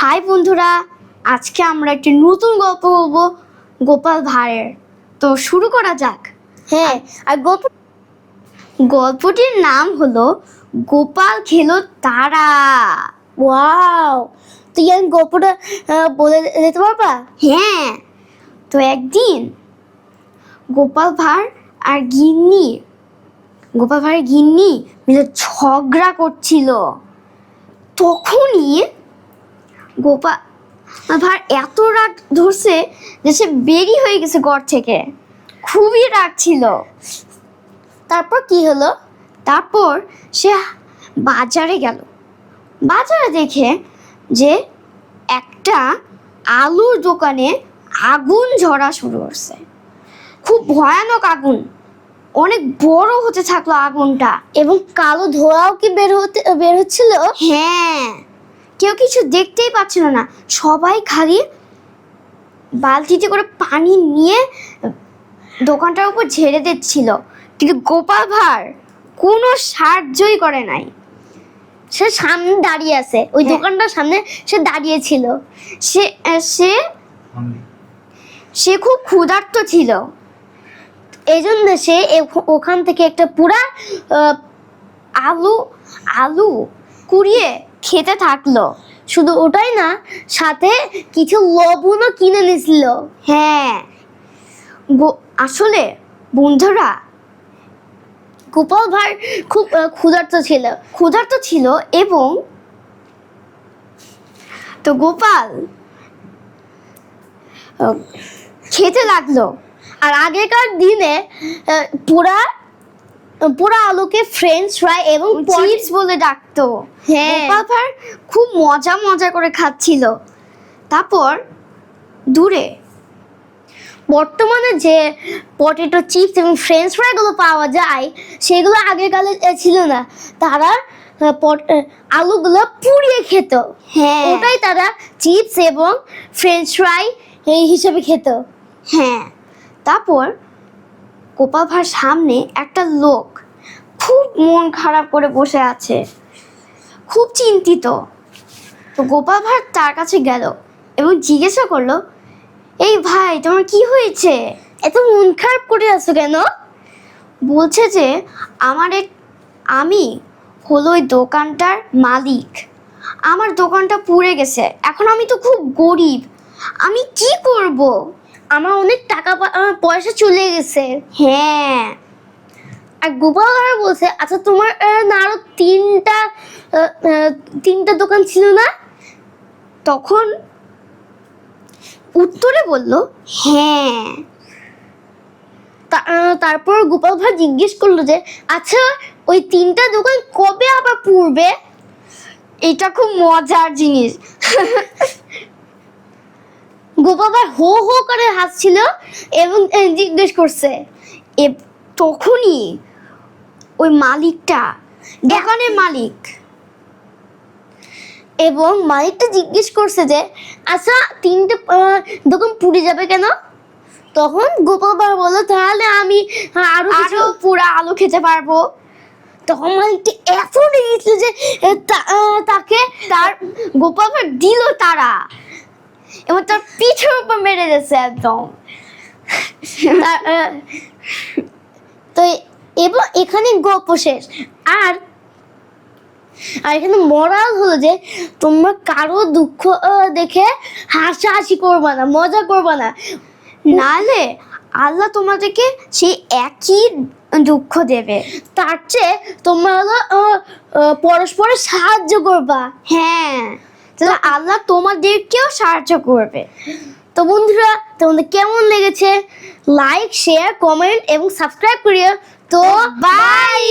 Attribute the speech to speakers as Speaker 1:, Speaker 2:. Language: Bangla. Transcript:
Speaker 1: হাই বন্ধুরা আজকে আমরা একটি নতুন গল্প বলব গোপাল ভাঁড়ের। তো শুরু করা যাক।
Speaker 2: হ্যাঁ আর গল্প
Speaker 1: গল্পটির নাম হলো গোপাল খেলো তারা।
Speaker 2: ওয়াও তুই আমি গল্পটা বলে দিতে পারবা?
Speaker 1: হ্যাঁ তো একদিন গোপাল ভাঁড় আর গিন্নি গোপাল ভাঁড়ের গিন্নি মিলে ঝগড়া করছিল। তখনই গোপাল ভাঁড় এত রাগ ধরছে যে সে বেরিয়ে হয়ে গেছে ঘর থেকে। খুবই রাগ ছিল।
Speaker 2: তারপর কি হলো?
Speaker 1: তারপর সে বাজারে গেল। বাজারে দেখে যে একটা আলুর দোকানে আগুন ঝরা শুরু করছে। খুব ভয়ানক আগুন। অনেক বড় হতে থাকল আগুনটা
Speaker 2: এবং কালো ধোঁয়াও কি বের হতে, বের হচ্ছিল?
Speaker 1: হ্যাঁ। কেউ কিছু দেখতেই পাচ্ছিল না। সবাই খালি বালতিতে করে পানি নিয়ে দোকানটার উপর ঝেড়ে দিচ্ছিল। কিন্তু গোপাল ভাঁড় কোনো সাহায্যই করে নাই।
Speaker 2: সে সামনে দাঁড়িয়ে আছে। ওই
Speaker 1: হ্যাঁ।
Speaker 2: দোকানটার সামনে সে দাঁড়িয়ে ছিল
Speaker 1: সে সে সে খুব ক্ষুধার্ত ছিল।
Speaker 2: এই জন্য সে ওখান থেকে একটা পুরা
Speaker 1: আলু আলু কুড়িয়ে খেতে থাকল।
Speaker 2: শুধু ওটাই না, সাথে কিছু লবণও কিনে নিছিল
Speaker 1: হ্যাঁ। আসলে বন্ধুরা,
Speaker 2: গোপাল ভাঁড় খুব ক্ষুধার্ত ছিল।
Speaker 1: ক্ষুধার্ত ছিল এবং তো গোপাল খেতে লাগল।
Speaker 2: আর আগেকার দিনে পুরা পুরা আলুকে ফ্রেঞ্চ ফ্রাই এবং
Speaker 1: চিপস বলে ডাকতো।
Speaker 2: হ্যাঁ।
Speaker 1: গোপাল ভাঁড় খুব মজা মজা করে খাচ্ছিল। তারপর দূরে
Speaker 2: বর্তমানে যে পটেটো চিপস এবং ফ্রেঞ্চ ফ্রাইগুলো পাওয়া যায় সেগুলো আগেকালে ছিল না। তারা আলুগুলো পুড়িয়ে খেত।
Speaker 1: হ্যাঁ।
Speaker 2: ওটাই তারা চিপস এবং ফ্রেঞ্চ ফ্রাই এই হিসেবে খেত।
Speaker 1: হ্যাঁ। তারপর গোপাল ভাঁড় সামনে একটা লোক খুব মন খারাপ করে বসে আছে। খুব চিন্তিত। তো গোপাল ভাঁড় তার কাছে গেল এবং জিজ্ঞাসা করল, এই ভাই, তোমার কি হয়েছে?
Speaker 2: এত মন খারাপ করে আছো কেন?
Speaker 1: বলছে যে, আমার এক, আমি হলো ওই দোকানটার মালিক। আমার দোকানটা পুড়ে গেছে। এখন আমি তো খুব গরিব। আমি কি করব?
Speaker 2: আমার অনেক টাকা পয়সা চলে গেছে।
Speaker 1: হ্যাঁ
Speaker 2: আর গোপাল ভাঁড় বলছে আচ্ছা তোমার না আরও তিনটা তিনটা দোকান ছিল না?
Speaker 1: তখন উত্তরে বলল হ্যাঁ।
Speaker 2: তারপর গোপাল ভাঁড় জিজ্ঞেস করল যে আচ্ছা ওই তিনটা দোকান কবে আবার পুড়বে?
Speaker 1: এটা খুব মজার জিনিস।
Speaker 2: গোপাল ভাঁড় হো হো করে হাসছিল এবং জিজ্ঞেস করছে।
Speaker 1: তখনই ওই মালিকটা দোকানের মালিক।
Speaker 2: এবং মালিকটা জিজ্ঞেস করছে যে আচ্ছা তিনটে দোকান পুড়ে যাবে কেন? তখন গোপাল ভাঁড় বলল তাহলে আমি আরও কিছু
Speaker 1: আরও পুরা আলু খেতে পারব।
Speaker 2: তখন মালিকটা এত রেগেছিল যে তাকে
Speaker 1: তার গোপাল ভাঁড় দিল তারা। এবং তার পিঠের উপর মেরে দিয়েছে একদম।
Speaker 2: তো এবং এখানে গল্প শেষ। আর আর এখানে মরাল হলো যে, তোমরা কারও দুঃখ দেখে হাসাহাসি করবা না, মজা করবা না।
Speaker 1: নাহলে আল্লাহ তোমাদেরকে সেই একই দুঃখ দেবে।
Speaker 2: তার চেয়ে তোমরা হলো পরস্পরের সাহায্য করবা।
Speaker 1: হ্যাঁ তাহলে আল্লাহ তোমাদেরকেও সাহায্য করবে।
Speaker 2: তো বন্ধুরা, তোমাদের কেমন লেগেছে? লাইক শেয়ার কমেন্ট এবং সাবস্ক্রাইব করিও। তো
Speaker 1: বাই